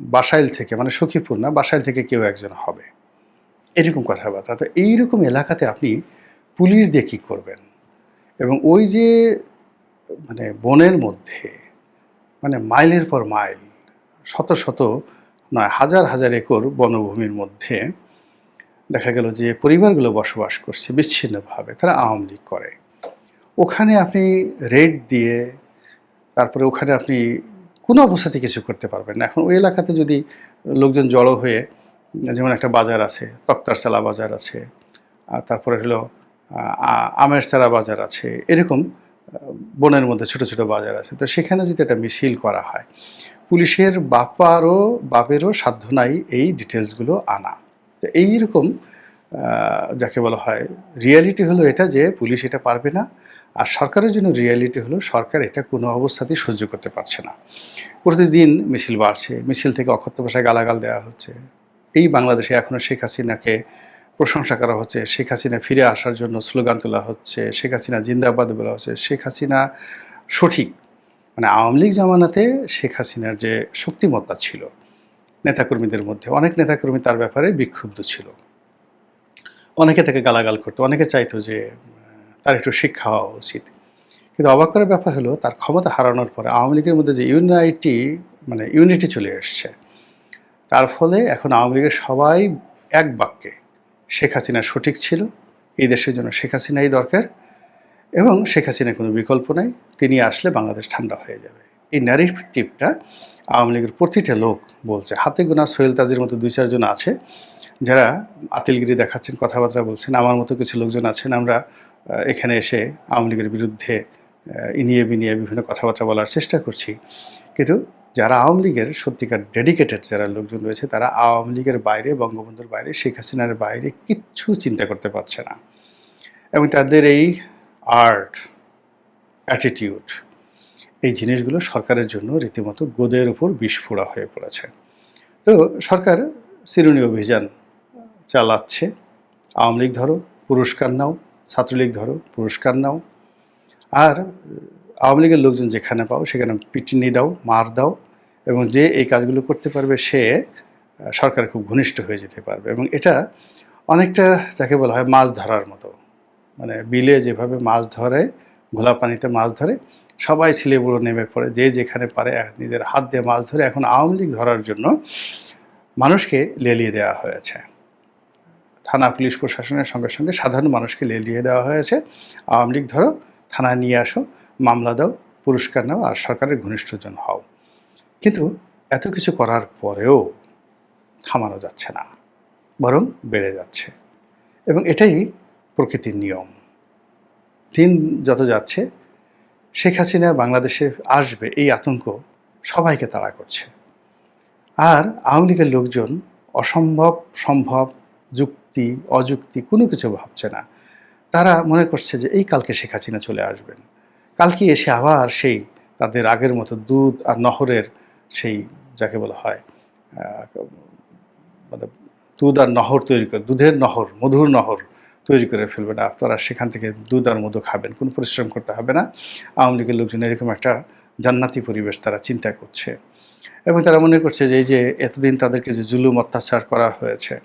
বাসাইল থেকে মানে সখীপুর না, বাসাইল থেকে কেউ একজন হবে। এরকম কথাবার্তা। তো এইরকম এলাকাতে আপনি পুলিশ দিয়ে কী করবেন? এবং ওই যে মানে বনের মধ্যে মানে মাইলের পর মাইল, শত শত নয় হাজার হাজার একর বনভূমির মধ্যে দেখা গেল যে পরিবারগুলো বসবাস করছে বিচ্ছিন্নভাবে, তারা আওয়ামী লীগ করে। ওখানে আপনি রেড দিয়ে, তারপরে ওখানে আপনি কোনো অবস্থাতে কিছু করতে পারবেন না। এখন ওই এলাকাতে যদি লোকজন জড়ো হয়ে, যেমন একটা বাজার আছে, তক্তার চালা বাজার আছে তারপরে হলো আমের চারা বাজার আছে, এরকম বনের মধ্যে ছোট ছোট বাজার আছে, তো সেখানে যদি একটা মিছিল করা হয়, পুলিশের বাপারও, বাপেরও সাধ্য নাই এই ডিটেলসগুলো আনা। তো এইরকম যাকে বলা হয়, রিয়ালিটি হলো এটা যে পুলিশ এটা পারবে না আর সরকারের জন্য রিয়ালিটি হলো, সরকার এটা কোনো অবস্থাতেই সহ্য করতে পারছে না। প্রতিদিন মিছিল বাড়ছে, মিছিল থেকে অকথ্য ভাষায় গালাগাল দেওয়া হচ্ছে। এই বাংলাদেশে এখনও শেখ হাসিনাকে প্রশংসা করা হচ্ছে, শেখ হাসিনা ফিরে আসার জন্য স্লোগান তোলা হচ্ছে, শেখ হাসিনা জিন্দাবাদ বলা হচ্ছে। শেখ হাসিনা সঠিক। মানে আওয়ামী লীগ জামানাতে শেখ হাসিনার যে শক্তিমত্তা ছিল, নেতাকর্মীদের মধ্যে, অনেক নেতাকর্মী তার ব্যাপারে বিক্ষুব্ধ ছিল। অনেকে তাকে গালাগাল করতো, অনেকে চাইতো যে তার একটু শিক্ষা হওয়া উচিত। কিন্তু অবাক করার ব্যাপার হলো, তার ক্ষমতা হারানোর পরে আওয়ামী লীগের মধ্যে যে ইউনাইটি মানে ইউনিটি চলে এসছে, তার ফলে এখন আওয়ামী লীগের সবাই এক বাক্যে শেখ হাসিনা সঠিক ছিল, এই দেশের জন্য শেখ হাসিনাই দরকার এবং শেখ হাসিনার কোনো বিকল্প নাই, তিনি আসলে বাংলাদেশ ঠান্ডা হয়ে যাবে। এই ন্যারেটিভটা আওয়ামী লীগের প্রতিটা লোক বলছে। হাতে গোনা সোহেল তাজির মতো দুই, চারজন আছে, যারা আতিলগিরি দেখাচ্ছেন, কথাবার্তা বলছেন, আমার মতো কিছু লোকজন আছেন, আমরা এখানে এসে আওয়ামী লীগের বিরুদ্ধে ইনিয়ে বিনিয়ে বিভিন্ন কথাবার্তা বলার চেষ্টা করছি। কিন্তু যারা আওয়ামী লীগের সত্যিকার ডেডিকেটেড যারা লোকজন রয়েছে, তারা আওয়ামী লীগের বাইরে, বঙ্গবন্ধুর বাইরে, শেখ হাসিনার বাইরে কিচ্ছু চিন্তা করতে পারছে না। এবং তাদের এই আর্ট অ্যাটিটিউড এই জিনিসগুলো সরকারের জন্য রীতিমতো গোদের উপর বিস্ফোরা হয়ে পড়েছে। তো সরকার চিরুনি অভিযান চালাচ্ছে। আওয়ামী লীগ ধরো, পুরস্কার নাও। ছাত্রলীগ ধরো পুরস্কার নাও। আর আওয়ামী লীগের লোকজন যেখানে পাও সেখানে পিটিনি দাও মার দাও এবং যে এই কাজগুলো করতে পারবে সে আহ, সরকারের খুব ঘনিষ্ঠ হয়ে যেতে পারবে এবং এটা অনেকটা যাকে বলা হয় মাছ ধরার মতো। মানে বিলে যেভাবে মাছ ধরে ঘোলা পানিতে মাছ ধরে সবাই ছিলে বুড়ো নেমে পড়ে যে যেখানে পারে নিজের হাত দিয়ে মাছ ধরে। এখন আওয়ামী লীগ ধরার জন্য মানুষকে লেলিয়ে দেওয়া হয়েছে। থানা পুলিশ প্রশাসনের সঙ্গে সঙ্গে সাধারণ মানুষকে লেলিয়ে দেওয়া হয়েছে। আওয়ামী লীগ, ধরো, থানায় নিয়ে আসো, মামলা দাও, পুরস্কার নাও আর সরকারের ঘনিষ্ঠজন হও। কিন্তু এত কিছু করার পরেও থামানো যাচ্ছে না, বরং বেড়ে যাচ্ছে। এবং এটাই প্রকৃতির নিয়ম। দিন যত যাচ্ছে, শেখ হাসিনা বাংলাদেশে আসবে, এই আতঙ্ক সবাইকে তাড়া করছে। আর আওয়ামী লীগের লোকজন অসম্ভব, সম্ভব যুক্তি, অযুক্তি, কোনো কিছু ভাবছে না। তারা মনে করছে যে, এই কালকে শেখ হাসিনা চলে আসবেন। কালকে এসে আবার সেই তাদের আগের মতো দুধ আর নহরের সেই যাকে বলা হয় মানে দুধ আর নহর তৈরি করে, দুধের নহর, মধুর নহর তৈরি করে ফেলবেন আপনারা। সেখান থেকে দুধ আর মধু খাবেন, কোনো পরিশ্রম করতে হবে না। আওয়ামী লীগের লোকজন এরকম একটা জান্নাতি পরিবেশ তারা চিন্তা করছে। এবং তারা মনে করছে যে, এই যে, এতদিন তাদেরকে যে জুলুম, অত্যাচার করা হয়েছে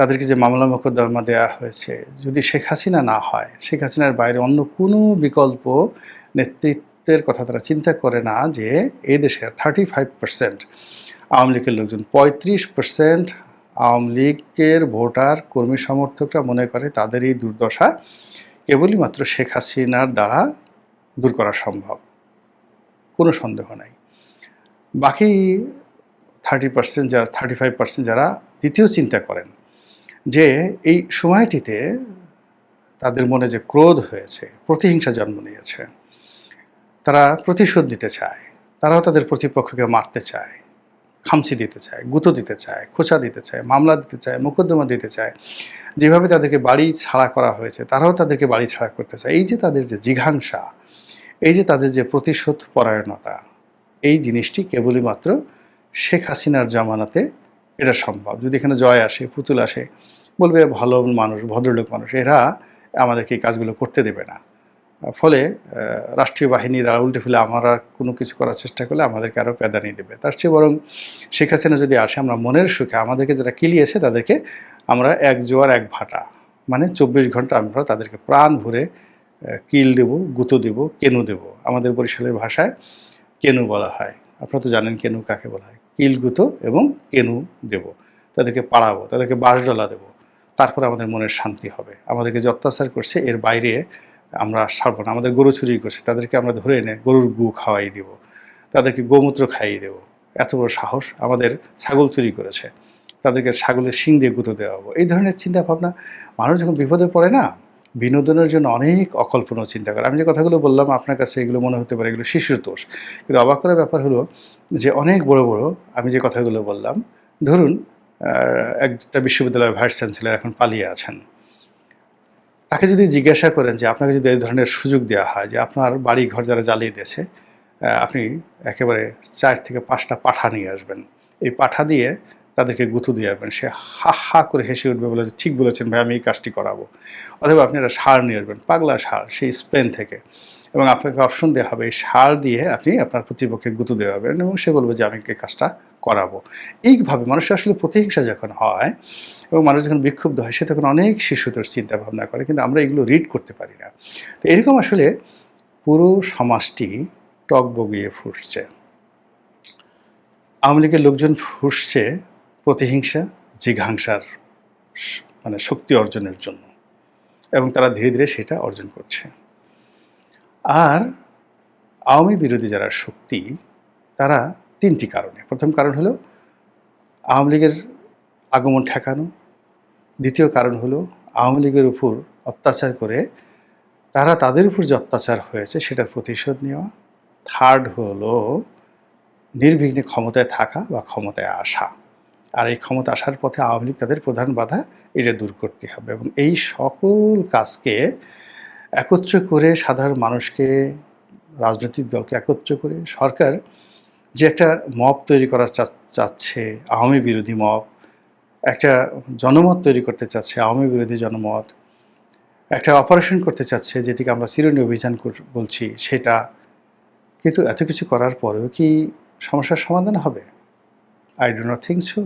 তাদেরকে যে মামলা মোকদ্দমা দেওয়া হয়েছে, যদি শেখ হাসিনা না হয়, শেখ হাসিনার বাইরে অন্য কোনো বিকল্প নেতৃত্বের কথা তারা চিন্তা করে না যে এ দেশের থার্টি ফাইভ পার্সেন্ট আওয়ামী লীগের লোকজন, পঁয়ত্রিশ পার্সেন্ট আওয়ামী লীগের ভোটার কর্মী সমর্থকরা মনে করে তাদের এই দুর্দশা কেবলই মাত্র শেখ হাসিনার দ্বারা দূর করা সম্ভব। কোনো সন্দেহ নাই। বাকি থার্টি পার্সেন্ট যারা থার্টি ফাইভ পার্সেন্ট যারা দ্বিতীয় চিন্তা করেন যে এই সময়টিতে তাদের মনে যে ক্রোধ হয়েছে, প্রতিহিংসা জন্ম নিয়েছে, তারা প্রতিশোধ দিতে চায়, তারাও তাদের প্রতিপক্ষকে মারতে চায়, খামচি দিতে চায়, গুঁতো দিতে চায়, খোঁচা দিতে চায়, মামলা দিতে চায়, মোকদ্দমা দিতে চায়। যেভাবে তাদেরকে বাড়ি ছাড়া করা হয়েছে, তারাও তাদেরকে বাড়ি ছাড়া করতে চায়। এই যে তাদের যে জিঘাংসা, এই যে তাদের যে প্রতিশোধ পরায়ণতা এই জিনিসটি কেবলই মাত্র শেখ হাসিনার জামানাতে এটা সম্ভব। যদি এখানে জয় আসে, পুতুল আসে, বলবে ভালো মানুষ, ভদ্রলোক মানুষ, এরা আমাদেরকে এই কাজগুলো করতে দেবে না। ফলে রাষ্ট্রীয় বাহিনী দ্বারা উল্টে ফেলে আমরা কোনো কিছু করার চেষ্টা করলে আমাদেরকে আরও প্যাদানি দেবে। তার চেয়ে বরং শেখ হাসিনা যদি আসে, আমরা মনের সুখে, আমাদেরকে যারা কিলিয়েছে, তাদেরকে আমরা এক জোয়ার, এক ভাটা মানে চব্বিশ ঘণ্টা আমরা তাদেরকে প্রাণ ভরে কিল দেব, গুঁতো দেব, কেনু দেব। আমাদের বরিশালের ভাষায় কেনু বলা হয়। আপনারা তো জানেন কেনু কাকে বলা হয়। কিল গুঁতো এবং কেনু দেব। তাদেরকে পাড়াবো, তাদেরকে বাঁশডলা দেবো। তারপর আমাদের মনের শান্তি হবে। আমাদেরকে যে অত্যাচার করছে, এর বাইরে আমরা ছাড়বো না। আমাদের গরু চুরি করছে, তাদেরকে আমরা ধরে এনে গরুর গু খাওয়াই দেব। তাদেরকে গোমূত্র খাইয়ে দেব। এত বড় সাহস আমাদের ছাগল চুরি করেছে। তাদেরকে ছাগলের শিং দিয়ে গুঁতো দেওয়া হব। এই ধরনের চিন্তা ভাবনা মানুষ যখন বিপদে পড়ে না বিনোদনের জন্য অনেক অকল্পনীয় চিন্তা করে। আমি যে কথাগুলো বললাম, আপনার কাছে এগুলো মনে হতে পারে, এগুলো শিশুর দোষ। কিন্তু অবাক করার ব্যাপার হলো যে, অনেক বড় বড় আমি যে কথাগুলো বললাম, ধরুন একটা বিশ্ববিদ্যালয়ের ভাইস চ্যান্সেলার এখন পালিয়ে আছেন। তাকে যদি জিজ্ঞাসা করেন যে, আপনাকে যদি এই ধরনের সুযোগ দেওয়া হয় যে, আপনার বাড়ি ঘর যারা জ্বালিয়ে দিয়েছে আপনি একেবারে চার থেকে পাঁচটা পাঠা নিয়ে আসবেন। এই পাঠা দিয়ে তাদেরকে গুঁতো দিয়ে আসবেন। সে হা হা করে হেসে উঠবে বলে যে, ঠিক বলেছেন ভাই আমি এই কাজটি করাবো। অথবা আপনি একটা সার নিয়ে আসবেন পাগলা সার সেই স্পেন থেকে। এবং আপনাকে অপশন দেওয়া হবে এই সার দিয়ে আপনি আপনার প্রতিপক্ষে গুঁতো দেওয়া হবে এবং সে বলবে যে আমি এই কাজটা করাবো। এইভাবে মানুষের আসলে প্রতিহিংসা যখন হয় এবং মানুষ যখন বিক্ষুব্ধ হয় সে তখন অনেক শিশুতোষ চিন্তা ভাবনা করে কিন্তু আমরা এগুলো রিড করতে পারি না। তো এরকম আসলে পুরো সমাজটি টক বগিয়ে ফুটছে। আওয়ামী লীগের লোকজন ফুসছে প্রতিহিংসা, জিঘাংসার মানে শক্তি অর্জনের জন্য। এবং তারা ধীরে ধীরে সেটা অর্জন করছে। আর আওয়ামী বিরোধী যারা শক্তি, তারা তিনটি কারণে। প্রথম কারণ হলো আওয়ামী লীগের আগমন ঠেকানো। দ্বিতীয় কারণ হলো আওয়ামী লীগের উপর অত্যাচার করে তারা তাদের উপর যে অত্যাচার হয়েছে, সেটার প্রতিশোধ নেওয়া। থার্ড হলো নির্বিঘ্নে ক্ষমতায় থাকা বা ক্ষমতায় আসা। আর এই ক্ষমতা আসার পথে আওয়ামী লীগ তাদের প্রধান বাধা, এটা দূর করতে হবে। এবং এই সকল কাজকে একত্র করে সাধারণ মানুষকে, রাজনৈতিক দলকে একত্র করে সরকার যে একটা মব তৈরি করার চাচ্ছে, আওয়ামী বিরোধী মব, একটা জনমত তৈরি করতে চাচ্ছে, আওয়ামী বিরোধী জনমত, একটা অপারেশন করতে চাচ্ছে, যেটিকে আমরা চিরুনি অভিযান বলছি সেটা। কিন্তু এত কিছু করার পরেও কি সমস্যার সমাধান হবে? I do not think so